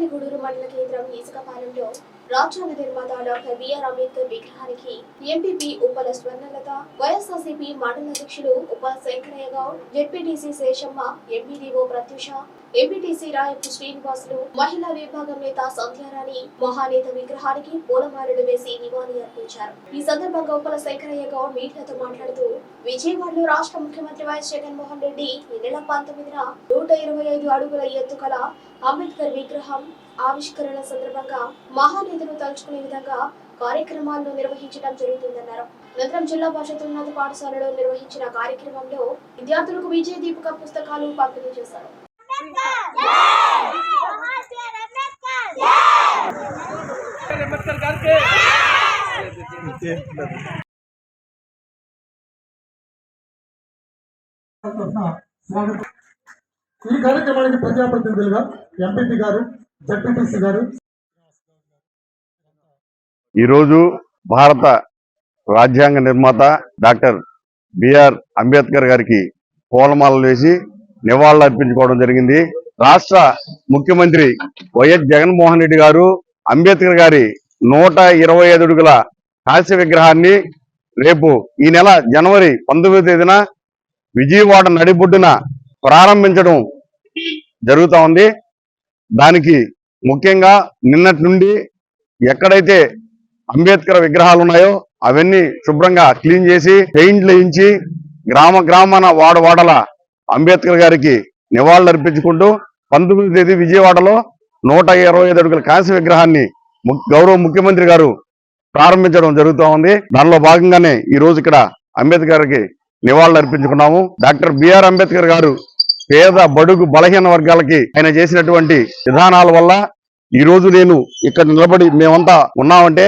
చిలకలిగూడూరు మండల కేంద్రం ఈసకపాలెంలో రాజ్యాంగ నిర్మాత డాక్టర్ బిఆర్ అంబేద్కర్ విగ్రహానికి ఎంపీపీ ఉప్పల స్వర్ణలత వైఎస్ఆర్సీపీ మండల అధ్యక్షులు Uppala Shankaraiah Goud ZPTC Seshamma MPDO Pratyusha MPTC Rayapu Srinivasulu మహిళా విభాగం నేత సంధ్యారాణి మహానేత విగ్రహానికి పూలమాలలు వేసి నివాళి అర్పించారు. ఈ సందర్భంగా ఉప్పల శంకరయ్య గౌడ్ మీడియాతో మాట్లాడుతూ విజయవాడలో రాష్ట్ర ముఖ్యమంత్రి వైఎస్ జగన్మోహన్ రెడ్డి ఈ నెల పంతొమ్మిదిన నూట ఇరవై ఐదు అడుగుల ఎత్తుకల అంబేద్కర్ విగ్రహం ఆవిష్కరణ సందర్భంగా మహానిధులు తలుచుకునే విధంగా కార్యక్రమాలను నిర్వహించడం జరుగుతుందన్నారు. అనంతరం జిల్లా పరిషత్ ఉన్నత పాఠశాలలో నిర్వహించిన కార్యక్రమంలో విద్యార్థులకు విజయ దీపిక పుస్తకాలు పంపిణీ చేశారు. స్వాగతం ఈ కార్యక్రమానికి ప్రజాప్రతినిధులుగా ఎంపీపీ గారు ఈరోజు భారత రాజ్యాంగ నిర్మాత డాక్టర్ బిఆర్ అంబేద్కర్ గారికి పూలమాలలు వేసి నివాళులు అర్పించుకోవడం జరిగింది. రాష్ట్ర ముఖ్యమంత్రి వైఎస్ జగన్మోహన్ రెడ్డి గారు అంబేద్కర్ గారి నూట ఇరవై ఐదు అడుగుల హాస్య విగ్రహాన్ని రేపు ఈ నెల జనవరి పంతొమ్మిదో తేదీన విజయవాడ నడిబొడ్డున ప్రారంభించడం జరుగుతూ ఉంది. దానికి ముఖ్యంగా నిన్నటి నుండి ఎక్కడైతే అంబేద్కర్ విగ్రహాలు ఉన్నాయో అవన్నీ శుభ్రంగా క్లీన్ చేసి పెయింట్లు వేయించి గ్రామ గ్రామాన వాడ వాడల అంబేద్కర్ గారికి నివాళులు అర్పించుకుంటూ పంతొమ్మిది తేదీ విజయవాడలో నూట ఇరవై ఐదు అడుగుల కాంస్య విగ్రహాన్ని గౌరవ ముఖ్యమంత్రి గారు ప్రారంభించడం జరుగుతూ ఉంది. దానిలో భాగంగానే ఈ రోజు ఇక్కడ అంబేద్కర్ గారికి నివాళులు అర్పించుకున్నాము డాక్టర్ బిఆర్ అంబేద్కర్ గారు పేద బడుగు బలహీన వర్గాలకి ఆయన చేసినటువంటి విధానాల వల్ల ఈ రోజు నేను ఇక్కడ నిలబడి మేమంతా ఉన్నామంటే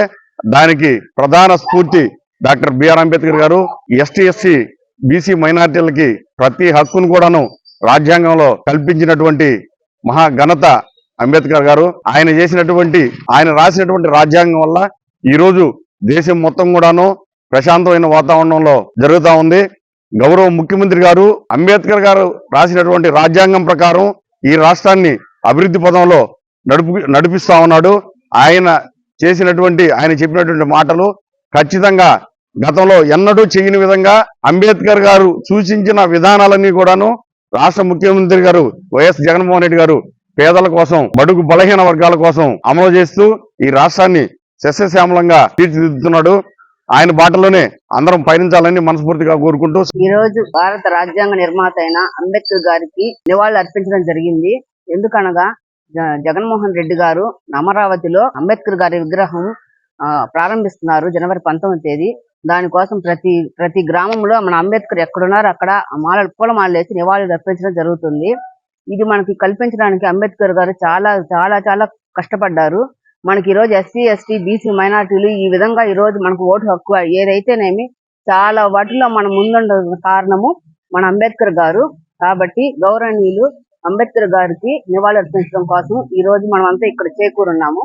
దానికి ప్రధాన స్ఫూర్తి డాక్టర్ బిఆర్ అంబేద్కర్ గారు ఎస్టీ ఎస్సీ బీసీ మైనార్టీలకి ప్రతి హక్కును కూడాను రాజ్యాంగంలో కల్పించినటువంటి మహా ఘనత అంబేద్కర్ గారు. ఆయన చేసినటువంటి ఆయన రాసినటువంటి రాజ్యాంగం వల్ల ఈ రోజు దేశం మొత్తం కూడాను ప్రశాంతమైన వాతావరణంలో జరుగుతూ ఉంది. గౌరవ ముఖ్యమంత్రి గారు అంబేద్కర్ గారు రాసినటువంటి రాజ్యాంగం ప్రకారం ఈ రాష్ట్రాన్ని అభివృద్ధి పదంలో నడుపు నడిపిస్తా ఉన్నాడు. ఆయన చేసినటువంటి ఆయన చెప్పినటువంటి మాటలు ఖచ్చితంగా గతంలో ఎన్నడూ చేయని విధంగా అంబేద్కర్ గారు సూచించిన విధానాలన్నీ కూడాను రాష్ట్ర ముఖ్యమంత్రి గారు వైఎస్ జగన్మోహన్ రెడ్డి గారు పేదల కోసం బడుగు బలహీన వర్గాల కోసం అమలు చేస్తూ ఈ రాష్ట్రాన్ని సస్యశ్యామలంగా తీర్చిదిద్దుతున్నాడు. ఆయన బాటలోనే అందరం పయనించాలని మనస్ఫూర్తిగా కోరుకుంటూ ఈ రోజు భారత రాజ్యాంగ నిర్మాత అయిన అంబేద్కర్ గారికి నివాళులు అర్పించడం జరిగింది. ఎందుకనగా జ- జగన్మోహన్ రెడ్డి గారు అమరావతిలో అంబేద్కర్ గారి విగ్రహం ఆ, ప్రారంభిస్తున్నారు జనవరి పంతొమ్మిది తేదీ. దానికోసం ప్రతి ప్రతి గ్రామంలో మన అంబేద్కర్ ఎక్కడున్నారో అక్కడ మాల పూలమాలలు వేసి నివాళులు అర్పించడం జరుగుతుంది. ఇది మనకి కల్పించడానికి అంబేద్కర్ గారు చాలా చాలా చాలా కష్టపడ్డారు. మనకి ఈ రోజు ఎస్సీ ఎస్టీ బీసీ మైనార్టీలు ఈ విధంగా ఈ రోజు మనకు ఓటు హక్కు ఏదైతేనేమి చాలా వాటిలో మనం ముందుండ కారణము మన అంబేద్కర్ గారు. కాబట్టి గౌరవనీయులు అంబేద్కర్ గారికి నివాళులర్పించడం కోసం ఈ రోజు మనం అంతా ఇక్కడ చేకూరున్నాము.